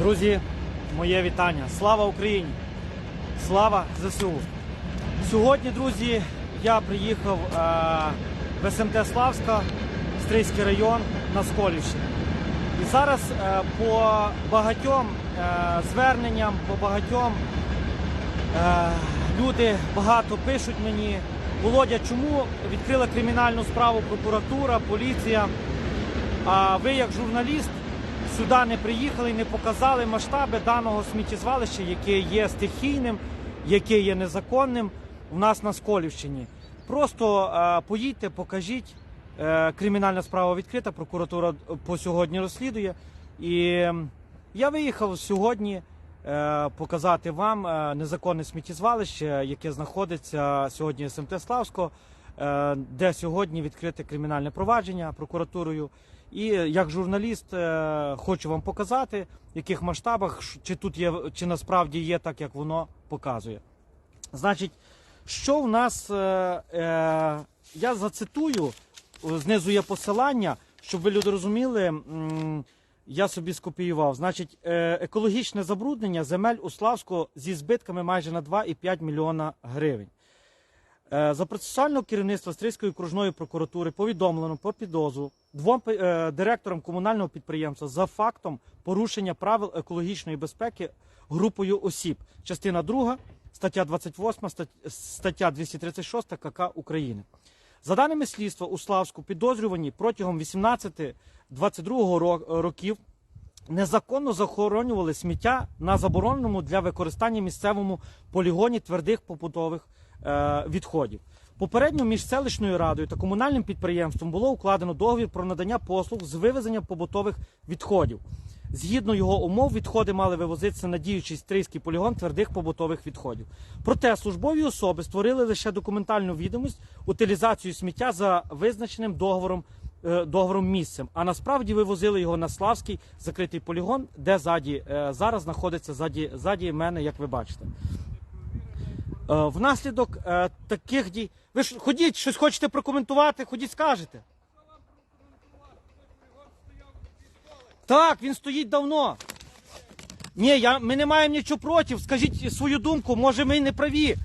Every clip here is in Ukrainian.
Друзі, моє вітання. Слава Україні! Слава ЗСУ! Сьогодні, друзі, я приїхав е, в СМТ Славська, Стрийський район на Сколівщині. І зараз е, по багатьом е, зверненням, по багатьом люди багато пишуть мені. Володя, чому відкрила кримінальну справу прокуратура, поліція? А ви, як журналіст, сюди не приїхали і не показали масштаби даного сміттєзвалища, яке є стихійним, яке є незаконним у нас на Сколівщині. Просто е, поїдьте, покажіть. Е, кримінальна справа відкрита, прокуратура по сьогодні розслідує. І я виїхав сьогодні е, показати вам е, незаконне сміттєзвалище, яке знаходиться сьогодні СМТ Славського, е, де сьогодні відкрите кримінальне провадження прокуратурою. І як журналіст е, хочу вам показати, в яких масштабах, чи тут є, чи насправді є так, як воно показує. Значить, що в нас, е, е, я зацитую, знизу є посилання, щоб ви люди розуміли, я собі скопіював. Значить, екологічне забруднення земель у Славську зі збитками майже на 2,5 мільйона гривень. Е, За процесуального керівництва Стрийської окружної прокуратури повідомлено про підозру двом е, директорам комунального підприємства за фактом порушення правил екологічної безпеки групою осіб. Частина 2, стаття 28, стат- стаття 236 КК України. За даними слідства, у Славську підозрювані протягом 18-22 ро- років незаконно захоронювали сміття на забороненому для використання місцевому полігоні твердих побутових відходів. Попередньо між селищною радою та комунальним підприємством було укладено договір про надання послуг з вивезення побутових відходів. Згідно його умов, відходи мали вивозитися на діючий стрийський полігон твердих побутових відходів. Проте службові особи створили лише документальну відомість утилізацію сміття за визначеним договором, е, договором місцем. А насправді вивозили його на Славський закритий полігон, де ззаді, е, зараз знаходиться ззаді, ззаді мене, як ви бачите. Е, Внаслідок е, таких дій. Ви ж ходіть, щось хочете прокоментувати, ходіть, скажете. Так, він стоїть давно. Ні, я, ми не маємо нічого проти. Скажіть свою думку, може ми не праві.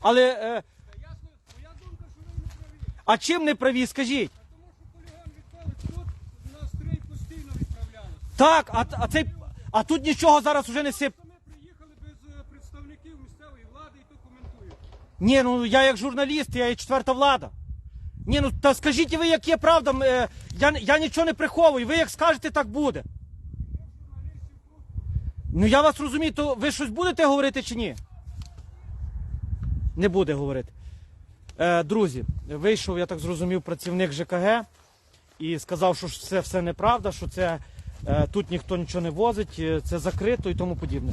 Але. Е, Ясно, моя думка, що ви не праві. а чим не праві, скажіть? Тому що полігон відпалить, тут на стрій постійно відправлялися. Так, а, а, цей, а тут нічого зараз уже не сип. То ми приїхали без е, представників місцевої влади і то коментують. Ні, ну я як журналіст, я є четверта влада. Ні, ну та скажіть ви, як є правда. Е, я, я нічого не приховую. Ви як скажете, так буде. Ну я вас розумію, то ви щось будете говорити чи ні? Не буде говорити. Е, друзі, вийшов, я так зрозумів, працівник ЖКГ і сказав, що це все неправда, що це е, тут ніхто нічого не возить, е, це закрито і тому подібне.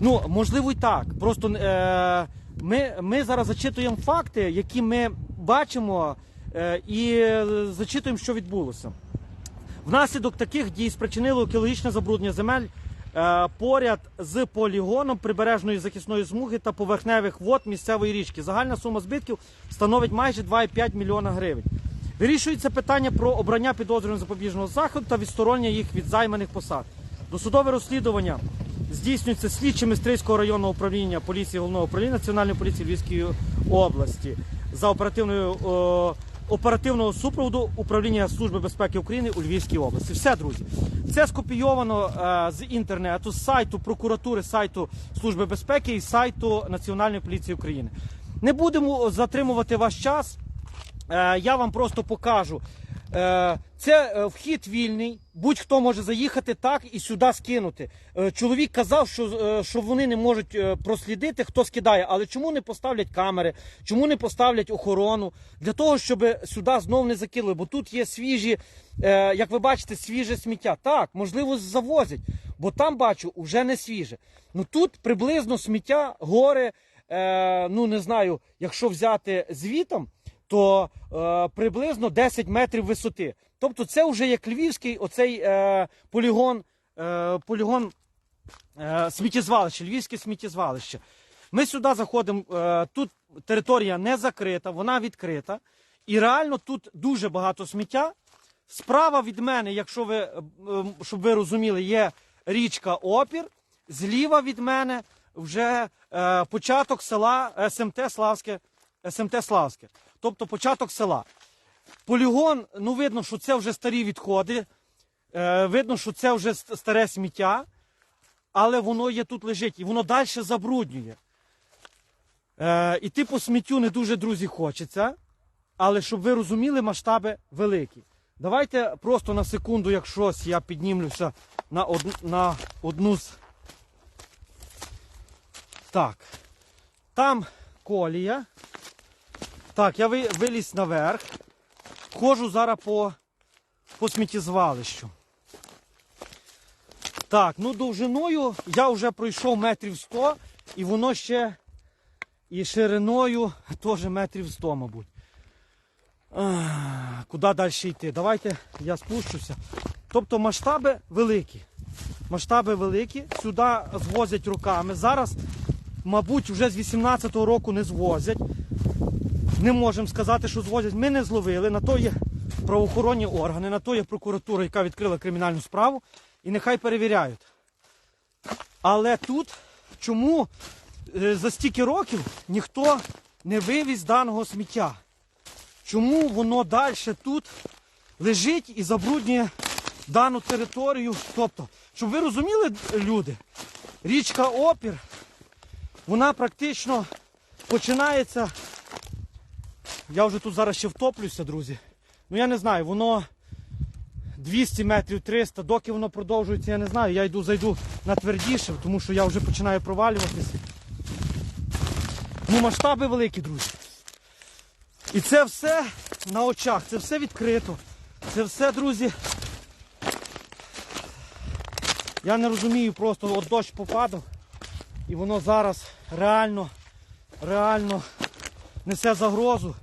Ну, можливо, і так. Просто е, ми, ми зараз зачитуємо факти, які ми бачимо, е, і зачитуємо, що відбулося. Внаслідок таких дій спричинило екологічне забруднення земель е, поряд з полігоном прибережної захисної смуги та поверхневих вод місцевої річки. Загальна сума збитків становить майже 2,5 мільйона гривень. Вирішується питання про обрання підозрюваних запобіжного заходу та відсторонення їх від займаних посад. Досудове розслідування здійснюється слідчими Стрийського районного управління поліції головного управління Національної поліції Львівської області за оперативною о, оперативного супроводу управління Служби безпеки України у Львівській області. Все, друзі, це скопійовано е, з інтернету, з сайту прокуратури, сайту Служби безпеки і сайту Національної поліції України. Не будемо затримувати ваш час. Е, я вам просто покажу. Е, Це е, вхід вільний, будь-хто може заїхати так і сюди скинути. Е, Чоловік казав, що, що вони не можуть прослідити, хто скидає, але чому не поставлять камери, чому не поставлять охорону? Для того, щоб сюди знов не закинули, бо тут є свіжі, як ви бачите, свіже сміття. Так, можливо, завозять, бо там бачу, вже не свіже. Ну тут приблизно сміття, гори, ну не знаю, якщо взяти звітом то е, приблизно 10 метрів висоти. Тобто це вже як львівський оцей е, полігон, е, полігон е, сміттєзвалище, львівське сміттєзвалище. Ми сюди заходимо, е, тут територія не закрита, вона відкрита. І реально тут дуже багато сміття. Справа від мене, якщо ви, е, щоб ви розуміли, є річка Опір, зліва від мене вже е, початок села СМТ Славське, СМТ Славське, тобто початок села. Полігон, ну видно, що це вже старі відходи, е, видно, що це вже старе сміття, але воно є тут лежить і воно далі забруднює. Е, іти по сміттю не дуже, друзі, хочеться, але щоб ви розуміли, масштаби великі. Давайте просто на секунду, як щось, я піднімлюся на, од... на одну з. Так. Там колія. Так, я виліз наверх. Ходжу зараз по, по сміттєзвалищу. Так, ну довжиною я вже пройшов метрів 100 і воно ще і шириною теж метрів 100, мабуть. Куди далі йти? Давайте я спущуся. Тобто масштаби великі. Масштаби великі. Сюди звозять руками. Зараз, мабуть, вже з 18-го року не звозять. Не можемо сказати, що звозять. Ми не зловили. На то є правоохоронні органи, на то є прокуратура, яка відкрила кримінальну справу. І нехай перевіряють. Але тут чому е, за стільки років ніхто не вивіз даного сміття? Чому воно далі тут лежить і забруднює дану територію? Тобто, щоб ви розуміли, люди, річка Опір, вона практично починається. Я вже тут зараз ще втоплюся, друзі. Ну я не знаю, воно 200 метрів, 300, доки воно продовжується, я не знаю. Я йду, зайду на твердіше, тому що я вже починаю провалюватися. Ну, масштаби великі, друзі. І це все на очах, це все відкрито. Це все, друзі. Я не розумію, просто от дощ попадав. І воно зараз реально, реально несе загрозу.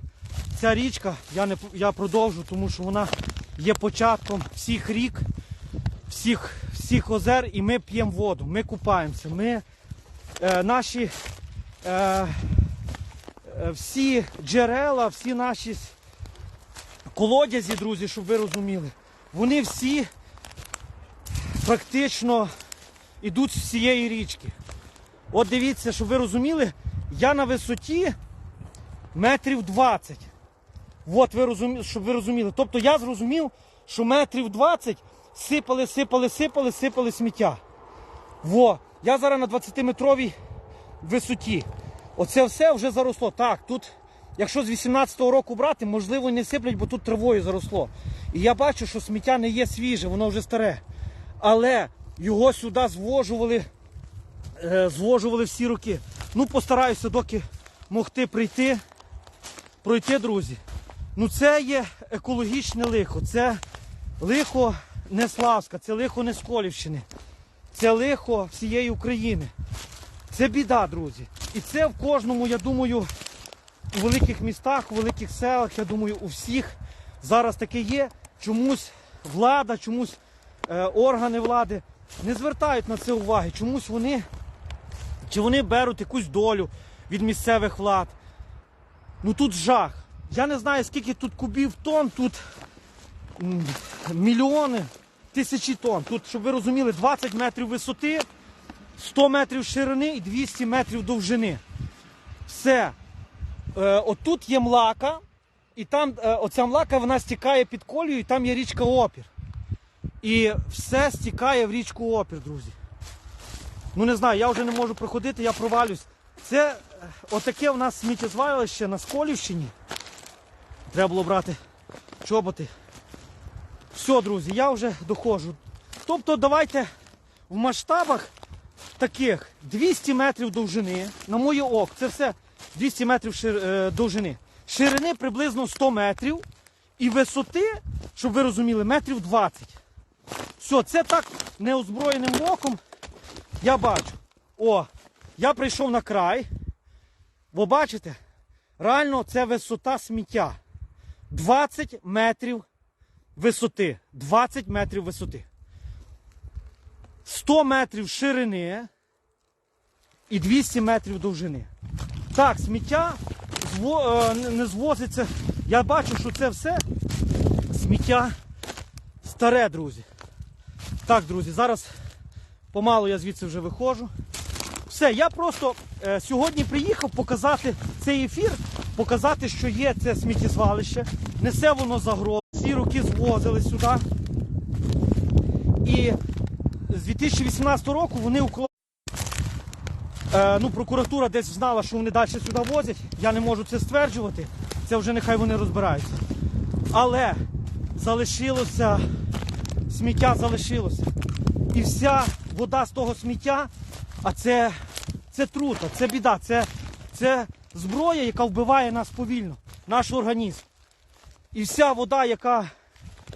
Ця річка, я, не, я продовжу, тому що вона є початком всіх рік, всіх, всіх озер, і ми п'ємо воду, ми купаємося. Ми, е, наші е, е, всі джерела, всі наші колодязі, друзі, щоб ви розуміли, вони всі практично йдуть з цієї річки. От дивіться, щоб ви розуміли, я на висоті метрів 20. От ви розуміли, щоб ви розуміли. Тобто я зрозумів, що метрів 20 сипали, сипали, сипали, сипали сміття. Во, я зараз на 20-метровій висоті. Оце все вже заросло. Так, тут, якщо з 18-го року брати, можливо, не сиплять, бо тут травою заросло. І я бачу, що сміття не є свіже, воно вже старе. Але його сюди звожували, е, звожували всі роки. Ну, постараюся, доки могти прийти, пройти, друзі. Ну, це є екологічне лихо. Це лихо не Славська, це лихо не Сколівщини. Це лихо всієї України. Це біда, друзі. І це в кожному, я думаю, у великих містах, у великих селах, я думаю, у всіх зараз таке є. Чомусь влада, чомусь е, органи влади не звертають на це уваги. Чомусь вони, чи вони беруть якусь долю від місцевих влад. Ну тут жах. Я не знаю, скільки тут кубів тонн, тут мільйони, тисячі тонн. Тут, щоб ви розуміли, 20 метрів висоти, 100 метрів ширини і 200 метрів довжини. Все. Е, отут є млака, і там е, оця млака вона стікає під колію, і там є річка Опір. І все стікає в річку Опір, друзі. Ну не знаю, я вже не можу проходити, я провалюсь. Це е, отаке у нас сміттєзвалище на Сколівщині. Треба було брати чоботи. Все, друзі, я вже доходжу. Тобто давайте в масштабах таких 200 метрів довжини, на моє око, це все 200 метрів шир, е, довжини. Ширини приблизно 100 метрів і висоти, щоб ви розуміли, метрів 20. Все, це так неозброєним оком я бачу. О, я прийшов на край. Ви бачите? Реально це висота сміття. 20 метрів висоти. 20 метрів висоти. 100 метрів ширини і 200 метрів довжини. Так, сміття е, не- не звозиться. Я бачу, що це все сміття старе, друзі. Так, друзі, зараз Помалу я звідси вже виходжу. Все, я просто е, сьогодні приїхав показати цей ефір, показати, що є це сміттєзвалище, несе воно загрозу. Ці роки звозили сюди. І з 2018 року вони уклали. Е, ну, прокуратура десь знала, що вони далі сюди возять. Я не можу це стверджувати. Це вже нехай вони розбираються. Але залишилося, сміття залишилося. І вся вода з того сміття, а це, це трута, це біда, це, це зброя, яка вбиває нас повільно, наш організм. І вся вода, яка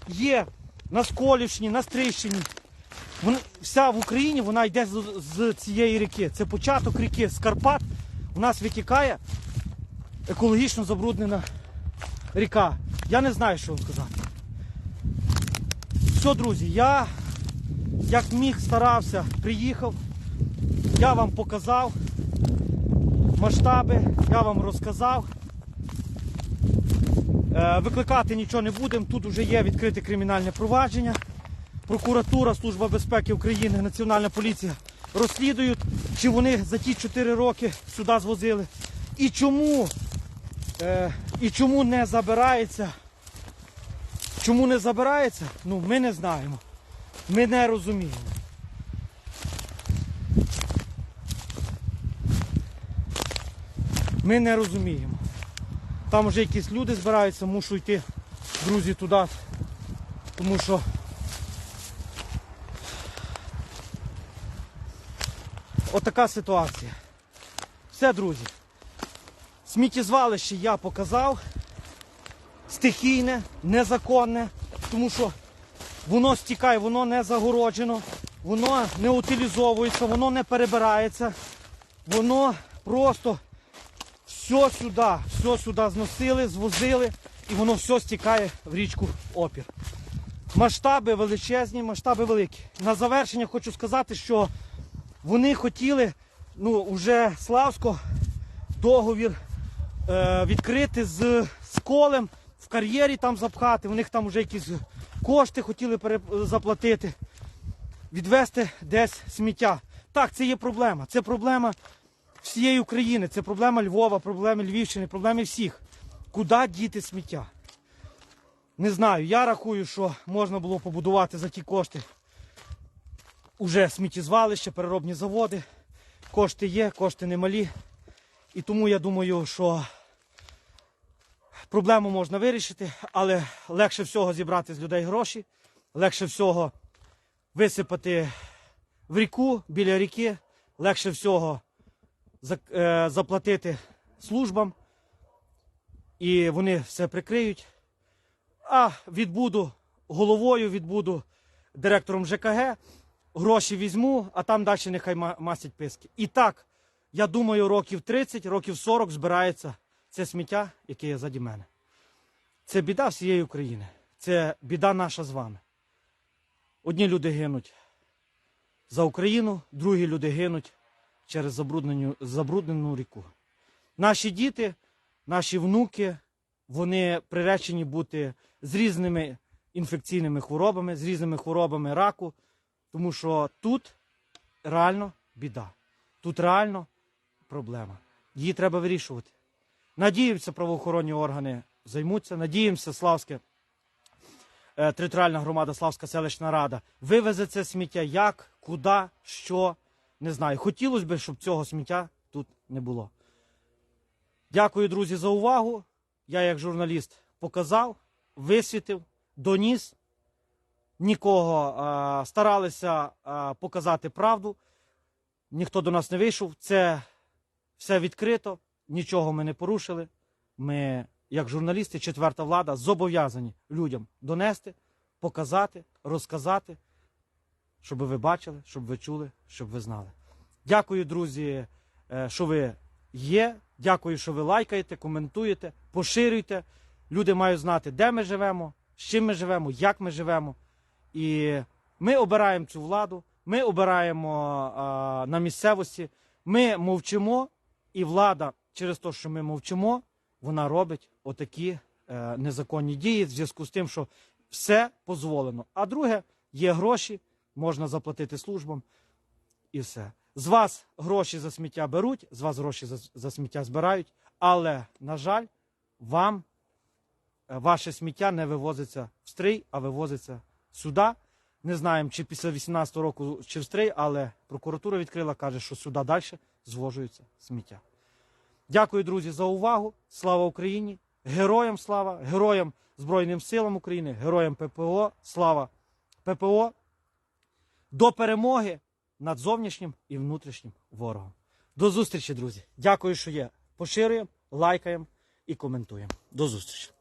є на Сколівщині, на Стрищині, вся в Україні вона йде з, цієї ріки. Це початок ріки з Карпат. У нас витікає екологічно забруднена ріка. Я не знаю, що вам сказати. Все, друзі, я як міг старався, приїхав, я вам показав масштаби, я вам розказав. Е, Викликати нічого не будемо. Тут вже є відкрите кримінальне провадження. Прокуратура, Служба безпеки України, Національна поліція розслідують, чи вони за ті 4 роки сюди звозили. І чому, е, і чому не забирається. Чому не забирається? Ну, ми не знаємо. Ми не розуміємо. Ми не розуміємо. Там вже якісь люди збираються, мушу йти, друзі, туди. Тому що отака ситуація. Все, друзі. Сміттєзвалище я показав. Стихійне, незаконне, тому що воно стікає, воно не загороджено, воно не утилізовується, воно не перебирається, воно просто все сюди, все сюди зносили, звозили, і воно все стікає в річку Опір. Масштаби величезні, масштаби великі. На завершення хочу сказати, що вони хотіли, ну, вже Славсько договір е, відкрити з, з колем в кар'єрі там запхати. У них там вже якісь кошти хотіли заплатити, відвести десь сміття. Так, це є проблема. Це проблема всієї України, це проблема Львова, проблема Львівщини, проблеми всіх. Куди діти сміття? Не знаю. Я рахую, що можна було побудувати за ті кошти уже сміттєзвалище, переробні заводи. Кошти є, кошти немалі. І тому я думаю, що проблему можна вирішити, але легше всього зібрати з людей гроші, легше всього висипати в ріку біля ріки, легше всього заплатити службам, і вони все прикриють. А відбуду головою, відбуду директором ЖКГ, гроші візьму, а там далі нехай ма- мастять писки. І так, я думаю, років 30, років 40 збирається це сміття, яке є заді мене. Це біда всієї України. Це біда наша з вами. Одні люди гинуть за Україну, другі люди гинуть через забруднену, забруднену ріку. Наші діти, наші внуки, вони приречені бути з різними інфекційними хворобами, з різними хворобами раку, тому що тут реально біда. Тут реально проблема. Її треба вирішувати. Надіємося, правоохоронні органи займуться. Надіємося, Славське, е, територіальна громада, Славська селищна рада вивезе це сміття як, куди, що, не знаю. Хотілося б, щоб цього сміття тут не було. Дякую, друзі, за увагу. Я, як журналіст, показав, висвітив, доніс. Нікого а, старалися а, показати правду. Ніхто до нас не вийшов. Це все відкрито, нічого ми не порушили. Ми, як журналісти, четверта влада, зобов'язані людям донести, показати, розказати, щоб ви бачили, щоб ви чули, щоб ви знали. Дякую, друзі, е, що ви є. Дякую, що ви лайкаєте, коментуєте, поширюєте. Люди мають знати, де ми живемо, з чим ми живемо, як ми живемо. І ми обираємо цю владу, ми обираємо а, на місцевості, ми мовчимо, і влада через те, що ми мовчимо, вона робить отакі е, незаконні дії в зв'язку з тим, що все дозволено. А друге, є гроші, можна заплатити службам. і все. З вас гроші за сміття беруть, з вас гроші за, за сміття збирають, але, на жаль, вам е, ваше сміття не вивозиться в стрий, а вивозиться сюди. Не знаємо, чи після 18 року чи в стрий, але прокуратура відкрила, каже, що сюди далі звожується сміття. Дякую, друзі, за увагу. Слава Україні! Героям слава, героям Збройним силам України, героям ППО, слава ППО. До перемоги над зовнішнім і внутрішнім ворогом. До зустрічі, друзі. Дякую, що є. Поширюємо, лайкаємо і коментуємо. До зустрічі.